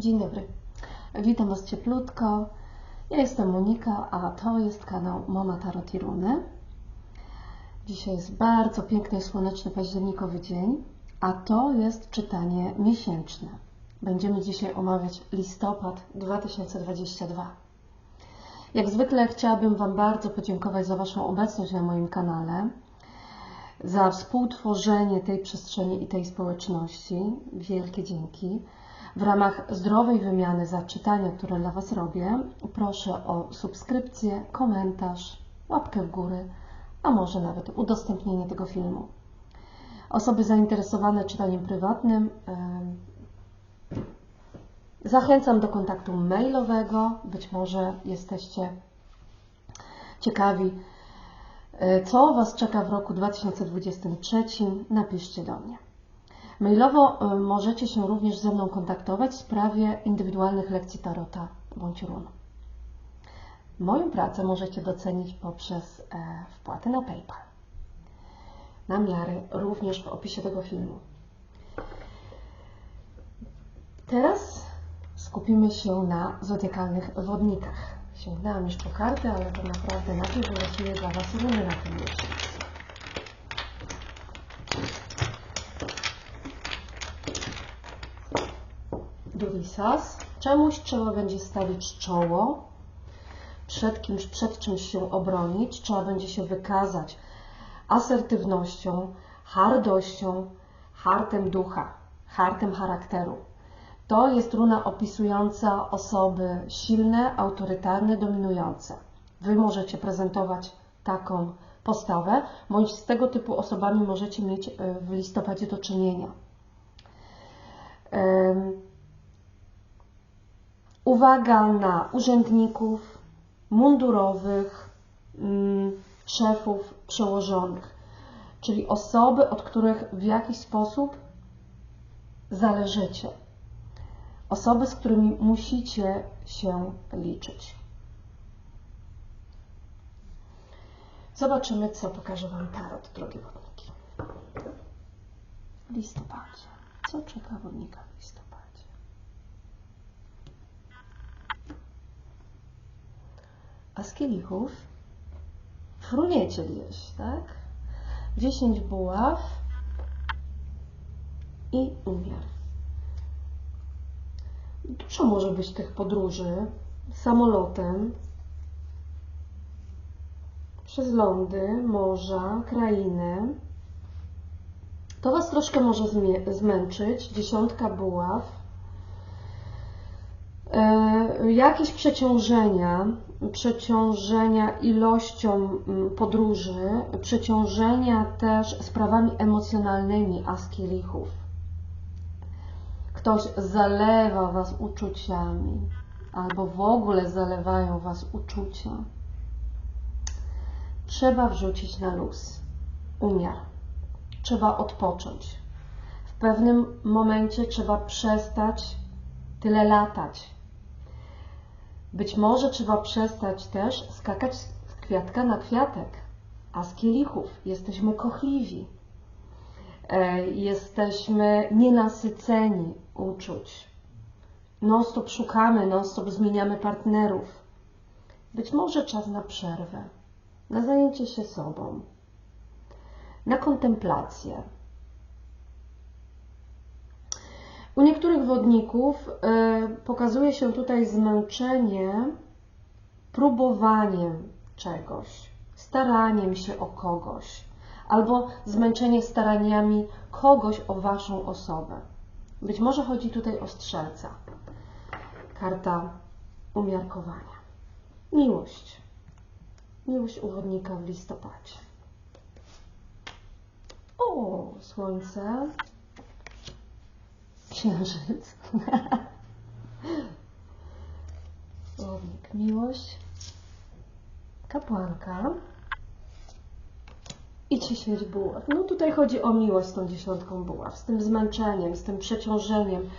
Dzień dobry. Witam Was cieplutko. Ja jestem Monika, a to jest kanał Mama Tarot i Runy. Dzisiaj jest bardzo piękny słoneczny październikowy dzień, a to jest czytanie miesięczne. Będziemy dzisiaj omawiać listopad 2022. Jak zwykle chciałabym Wam bardzo podziękować za Waszą obecność na moim kanale, za współtworzenie tej przestrzeni i tej społeczności. Wielkie dzięki. W ramach zdrowej wymiany za które dla Was robię, proszę o subskrypcję, komentarz, łapkę w górę, a może nawet udostępnienie tego filmu. Osoby zainteresowane czytaniem prywatnym zachęcam do kontaktu mailowego. Być może jesteście ciekawi, e, co Was czeka w roku 2023. Napiszcie do mnie. Mailowo y, możecie się również ze mną kontaktować w sprawie indywidualnych lekcji tarota bądź run. Moją pracę możecie docenić poprzez e, wpłatę na PayPal. Namiary również w opisie tego filmu. Teraz skupimy się na zodiakalnych wodnikach. Sięgnęłam już po karty, ale to naprawdę najpierw wylosuję dla Was runy na tym miesiącu. Durisas. Czemuś trzeba będzie stawić czoło, przed kimś, przed czymś się obronić, trzeba będzie się wykazać asertywnością, hardością, hartem ducha, hartem charakteru. To jest runa opisująca osoby silne, autorytarne, dominujące. Wy możecie prezentować taką postawę, bądź z tego typu osobami możecie mieć e, w listopadzie do czynienia. Uwaga na urzędników mundurowych, mm, szefów, przełożonych, czyli osoby, od których w jakiś sposób zależycie. Osoby, z którymi musicie się liczyć. Zobaczymy, co pokaże Wam Tarot, drogie wodniki. Listopadzie. Co czeka wodnika w listopadzie? A z kielichów fruniecie gdzieś, tak? 10 buław i umiar. Dużo może być tych podróży samolotem, przez lądy, morza, krainy. To Was troszkę może zmęczyć. Dziesiątka buław. Jakieś przeciążenia, przeciążenia ilością mm, podróży, przeciążenia też sprawami emocjonalnymi askielichów. Ktoś zalewa Was uczuciami, albo w ogóle zalewają Was uczucia. Trzeba wrzucić na luz, umiar. Trzeba odpocząć. W pewnym momencie trzeba przestać tyle latać, być może trzeba przestać też skakać z kwiatka na kwiatek, a z kielichów jesteśmy kochliwi. E, jesteśmy nienasyceni uczuć. Non-stop szukamy, non-stop zmieniamy partnerów. Być może czas na przerwę, na zajęcie się sobą, na kontemplację, U niektórych wodników y, pokazuje się tutaj zmęczenie próbowaniem czegoś, staraniem się o kogoś, albo zmęczenie staraniami kogoś o Waszą osobę. Być może chodzi tutaj o strzelca. Karta umiarkowania. Miłość. Miłość u wodnika w listopadzie. O, słońce księżyc. Słownik miłość, kapłanka i ćwierć buław. No tutaj chodzi o miłość z tą dziesiątką buław, z tym zmęczeniem, z tym przeciążeniem.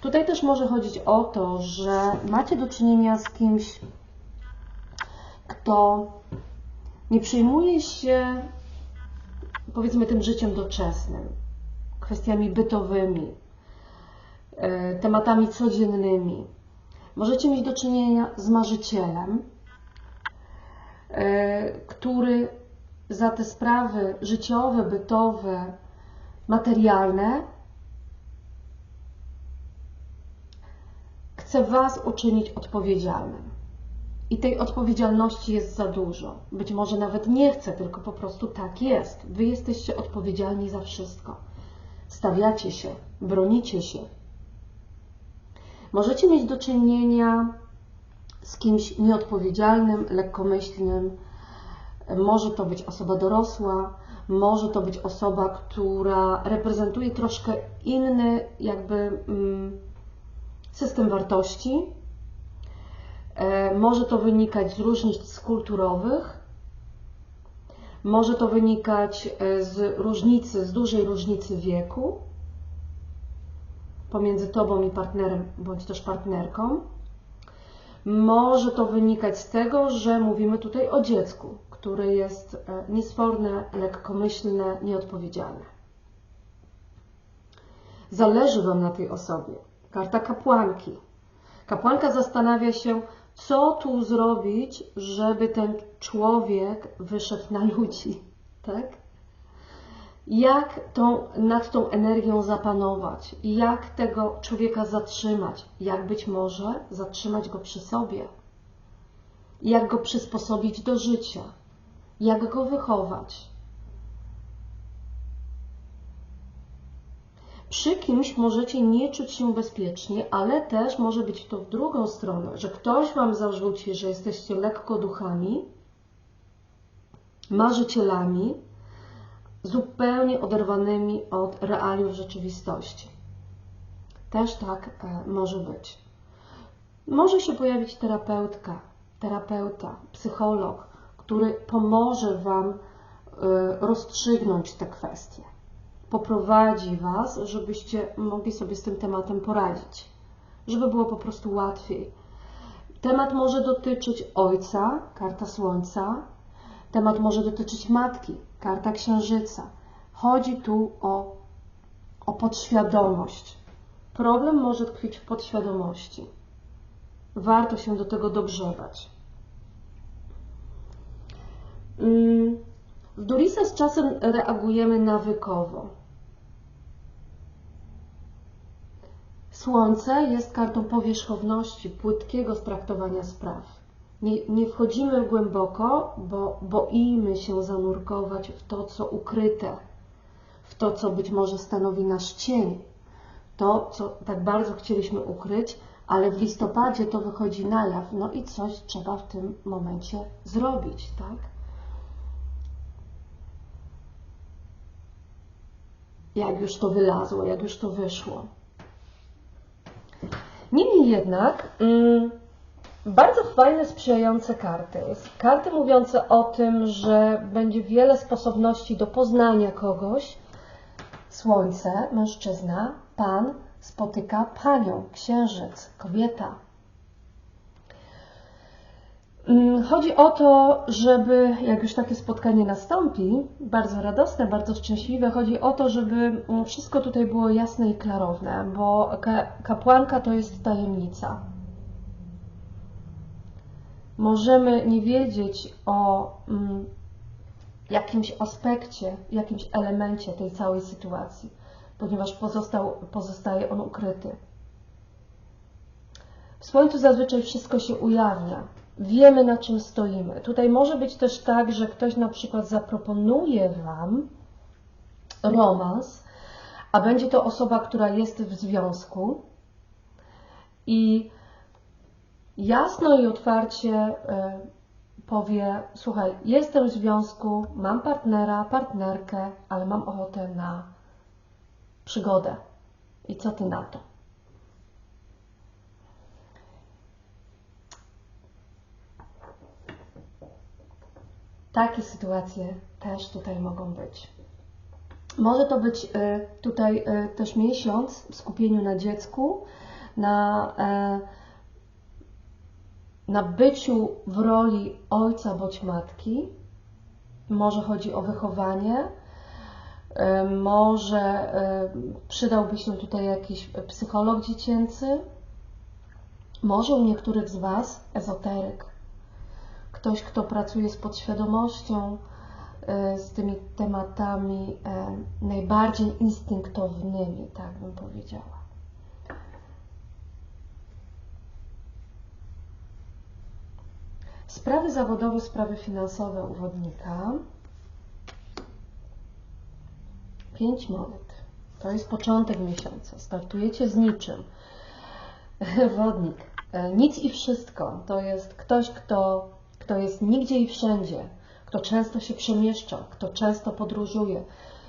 Tutaj też może chodzić o to, że macie do czynienia z kimś, kto nie przyjmuje się powiedzmy tym życiem doczesnym, kwestiami bytowymi, tematami codziennymi. Możecie mieć do czynienia z marzycielem, e, który za te sprawy życiowe, bytowe, materialne chce Was uczynić odpowiedzialnym. I tej odpowiedzialności jest za dużo. Być może nawet nie chce, tylko po prostu tak jest. Wy jesteście odpowiedzialni za wszystko. Stawiacie się, bronicie się. Możecie mieć do czynienia z kimś nieodpowiedzialnym, lekkomyślnym. Może to być osoba dorosła, może to być osoba, która reprezentuje troszkę inny, jakby. Mm, system wartości. E, może to wynikać z różnic kulturowych, może to wynikać e, z różnicy, z dużej różnicy wieku pomiędzy tobą i partnerem, bądź też partnerką. Może to wynikać z tego, że mówimy tutaj o dziecku, które jest e, niesforne, lekkomyślne, nieodpowiedzialne. Zależy Wam na tej osobie. Karta kapłanki. Kapłanka zastanawia się, co tu zrobić, żeby ten człowiek wyszedł na ludzi, tak? Jak tą, nad tą energią zapanować, jak tego człowieka zatrzymać, jak być może zatrzymać go przy sobie, jak go przysposobić do życia, jak go wychować. Przy kimś możecie nie czuć się bezpiecznie, ale też może być to w drugą stronę, że ktoś Wam zarzuci, że jesteście lekko duchami, marzycielami, zupełnie oderwanymi od realiów rzeczywistości. Też tak e, może być. Może się pojawić terapeutka, terapeuta, psycholog, który pomoże Wam e, rozstrzygnąć te kwestie poprowadzi Was, żebyście mogli sobie z tym tematem poradzić, żeby było po prostu łatwiej. Temat może dotyczyć ojca, karta słońca, temat może dotyczyć matki, karta księżyca. Chodzi tu o, o podświadomość. Problem może tkwić w podświadomości. Warto się do tego dogrzewać. Mm, w Durisa z czasem reagujemy nawykowo. Słońce jest kartą powierzchowności, płytkiego straktowania spraw. Nie, nie wchodzimy głęboko, bo boimy się zanurkować w to, co ukryte, w to, co być może stanowi nasz cień, to, co tak bardzo chcieliśmy ukryć, ale w listopadzie to wychodzi na jaw, no i coś trzeba w tym momencie zrobić, tak? Jak już to wylazło, jak już to wyszło. Niemniej jednak mm, bardzo fajne, sprzyjające karty. Karty mówiące o tym, że będzie wiele sposobności do poznania kogoś. Słońce, mężczyzna, pan spotyka panią, księżyc, kobieta. Mm, chodzi o to, żeby, jak już takie spotkanie nastąpi, bardzo radosne, bardzo szczęśliwe, chodzi o to, żeby mm, wszystko tutaj było jasne i klarowne, bo kapłanka to jest tajemnica. Możemy nie wiedzieć o mm, jakimś aspekcie, jakimś elemencie tej całej sytuacji, ponieważ pozostał, pozostaje on ukryty. W słońcu zazwyczaj wszystko się ujawnia wiemy na czym stoimy. Tutaj może być też tak, że ktoś na przykład zaproponuje Wam romans, a będzie to osoba, która jest w związku i jasno i otwarcie e, powie: Słuchaj, jestem w związku, mam partnera, partnerkę, ale mam ochotę na przygodę. I co ty na to? Takie sytuacje też tutaj mogą być. Może to być e, tutaj e, też miesiąc w skupieniu na dziecku, na, na byciu w roli ojca bądź matki. Może chodzi o wychowanie, Y, Może y, przydałby się tutaj jakiś psycholog dziecięcy, może u niektórych z Was ezoteryk, ktoś, kto pracuje z podświadomością, y, z tymi tematami najbardziej instynktownymi, tak bym powiedziała. Sprawy zawodowe, sprawy finansowe uwodnika. Pięć monet. To jest początek miesiąca. Startujecie z niczym. Wodnik. E, Nic i wszystko. To jest ktoś, kto, kto jest nigdzie i wszędzie, kto często się przemieszcza, kto często podróżuje.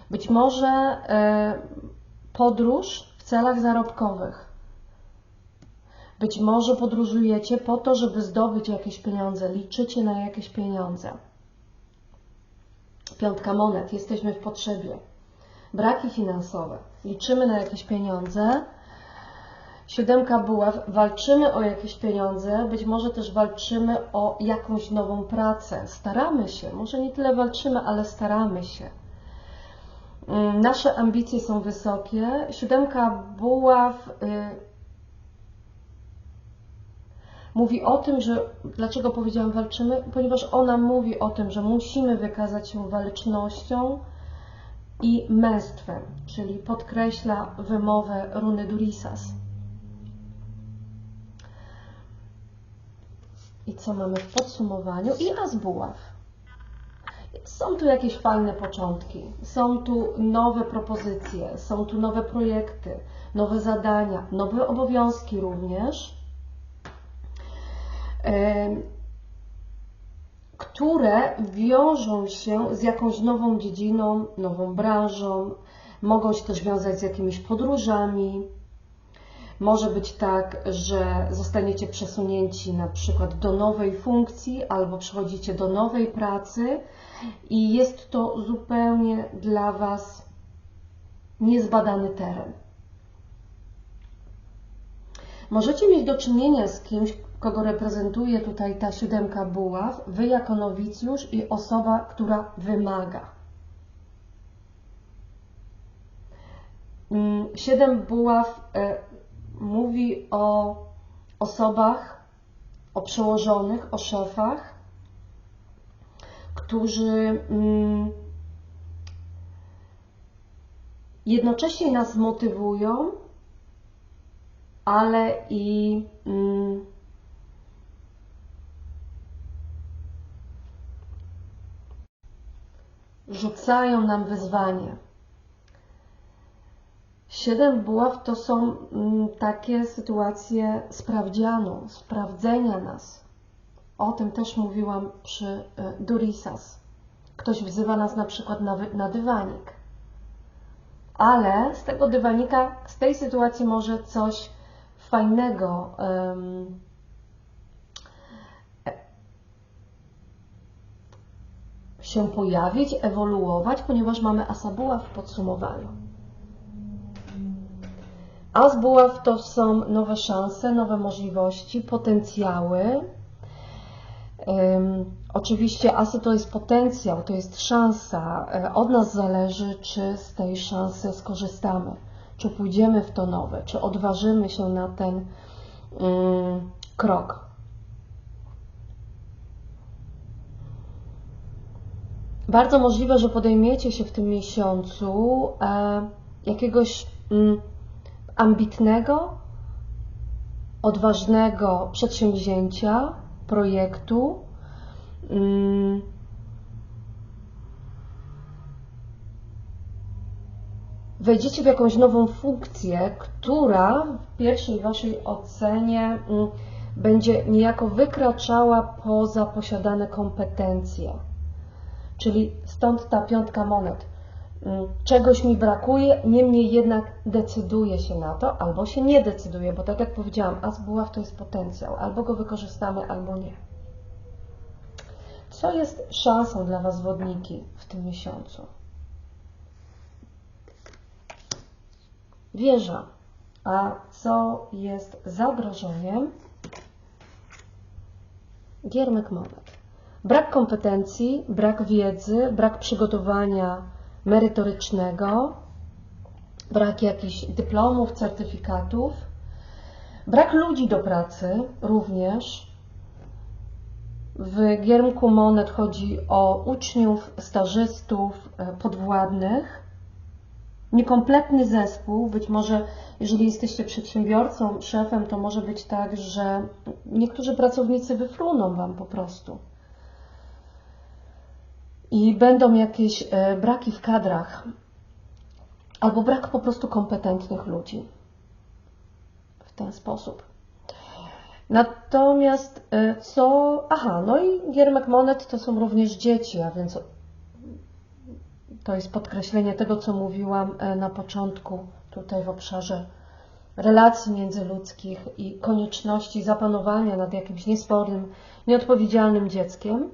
Być może e, podróż w celach zarobkowych. Być może podróżujecie po to, żeby zdobyć jakieś pieniądze, liczycie na jakieś pieniądze. Piątka monet, jesteśmy w potrzebie. Braki finansowe, liczymy na jakieś pieniądze. Siódemka buław, walczymy o jakieś pieniądze, być może też walczymy o jakąś nową pracę. Staramy się, może nie tyle walczymy, ale staramy się. Mm, Nasze ambicje są wysokie. Siódemka buław y, mówi o tym, że dlaczego powiedziałam walczymy? Ponieważ ona mówi o tym, że musimy wykazać się walecznością i męstwem, czyli podkreśla wymowę runy Durisas. I co mamy w podsumowaniu? I as buław. Są tu jakieś fajne początki, są tu nowe propozycje, są tu nowe projekty, nowe zadania, nowe obowiązki również, które wiążą się z jakąś nową dziedziną, nową branżą, mogą się też wiązać z jakimiś podróżami. Może być tak, że zostaniecie przesunięci na przykład do nowej funkcji albo przechodzicie do nowej pracy i jest to zupełnie dla Was niezbadany teren. Możecie mieć do czynienia z kimś, kogo reprezentuje tutaj ta siódemka buław, Wy jako nowicjusz i osoba, która wymaga. Mm, Siedem buław e, mówi o osobach, o przełożonych, o szefach, którzy mm, jednocześnie nas motywują, ale i mm, rzucają nam wyzwanie. Siedem buław to są mm, takie sytuacje sprawdzianu, sprawdzenia nas. O tym też mówiłam przy y, Durisas. Ktoś wzywa nas na przykład na, na dywanik. Ale z tego dywanika, z tej sytuacji może coś fajnego e- się pojawić, ewoluować, ponieważ mamy asabuła w podsumowaniu. As buław to są nowe szanse, nowe możliwości, potencjały. Ym, oczywiście asy to jest potencjał, to jest szansa. E, Od nas zależy, czy z tej szansy skorzystamy, czy pójdziemy w to nowe, czy odważymy się na ten ym, krok. Bardzo możliwe, że podejmiecie się w tym miesiącu e, jakiegoś mm, ambitnego, odważnego przedsięwzięcia, projektu. Mm, Wejdziecie w jakąś nową funkcję, która w pierwszej Waszej ocenie mm, będzie niejako wykraczała poza posiadane kompetencje. Czyli stąd ta piątka monet. Mm, Czegoś mi brakuje, niemniej jednak decyduję się na to, albo się nie decyduję, bo tak jak powiedziałam, as buław to jest potencjał, albo go wykorzystamy, albo nie. Co jest szansą dla Was wodniki w tym miesiącu? Wieża. A co jest zagrożeniem? Giermek monet. Brak kompetencji, brak wiedzy, brak przygotowania merytorycznego, brak jakichś dyplomów, certyfikatów, brak ludzi do pracy również. W giermku monet chodzi o uczniów, stażystów, e, podwładnych. Niekompletny zespół, być może jeżeli jesteście przedsiębiorcą, szefem, to może być tak, że niektórzy pracownicy wyfruną Wam po prostu. I będą jakieś e, braki w kadrach, albo brak po prostu kompetentnych ludzi. W ten sposób. Natomiast e, co. Aha, no i giermek monet to są również dzieci, a więc to jest podkreślenie tego, co mówiłam e, na początku, tutaj w obszarze relacji międzyludzkich i konieczności zapanowania nad jakimś niespornym, nieodpowiedzialnym dzieckiem.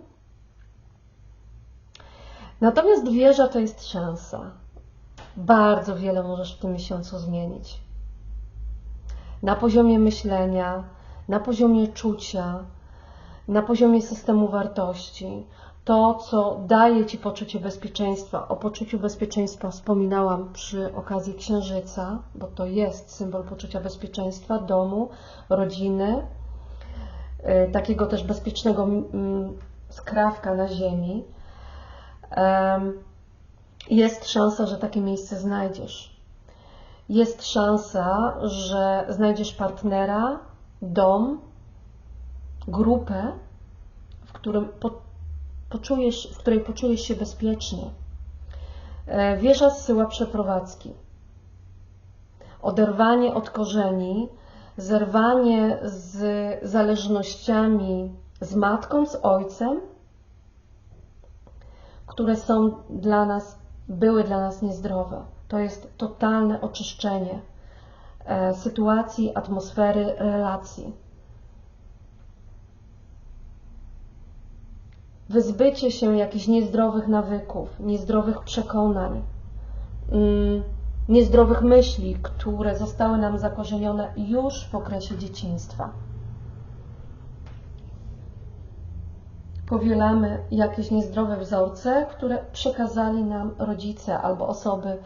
Natomiast wieża to jest szansa. Bardzo wiele możesz w tym miesiącu zmienić. Na poziomie myślenia, na poziomie czucia, na poziomie systemu wartości. To, co daje Ci poczucie bezpieczeństwa. O poczuciu bezpieczeństwa wspominałam przy okazji księżyca, bo to jest symbol poczucia bezpieczeństwa domu, rodziny, y, takiego też bezpiecznego skrawka na ziemi. Jest szansa, że takie miejsce znajdziesz. Jest szansa, że znajdziesz partnera, dom, grupę, w, którym poczujesz, w której poczujesz się bezpiecznie. E, wieża zsyła przeprowadzki. Oderwanie od korzeni, zerwanie z zależnościami z matką, z ojcem, które są dla nas, były dla nas niezdrowe. To jest totalne oczyszczenie e, sytuacji, atmosfery, relacji. Wyzbycie się jakichś niezdrowych nawyków, niezdrowych przekonań, mm, niezdrowych myśli, które zostały nam zakorzenione już w okresie dzieciństwa. Powielamy jakieś niezdrowe wzorce, które przekazali nam rodzice albo osoby,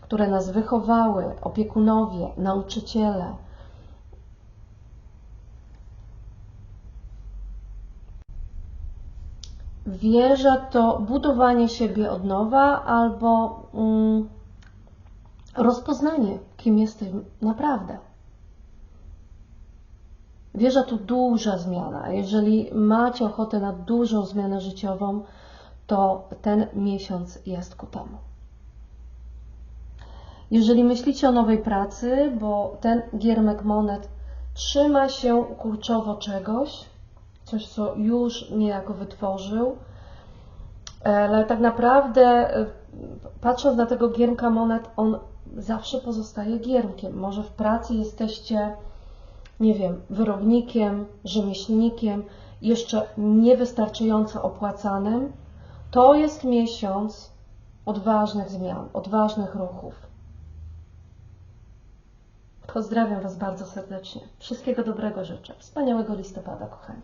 które nas wychowały, opiekunowie, nauczyciele Wieża to budowanie siebie od nowa albo mm, rozpoznanie, kim jesteś naprawdę. Wieża to duża zmiana. Jeżeli macie ochotę na dużą zmianę życiową, to ten miesiąc jest ku temu. Jeżeli myślicie o nowej pracy, bo ten giermek monet trzyma się kurczowo czegoś, coś, co już niejako wytworzył, ale tak naprawdę e, patrząc na tego giermka monet, on zawsze pozostaje giermkiem. Może w pracy jesteście, nie wiem, wyrobnikiem, rzemieślnikiem, jeszcze niewystarczająco opłacanym. To jest miesiąc odważnych zmian, odważnych ruchów. Pozdrawiam Was bardzo serdecznie. Wszystkiego dobrego życzę. Wspaniałego listopada, kochani.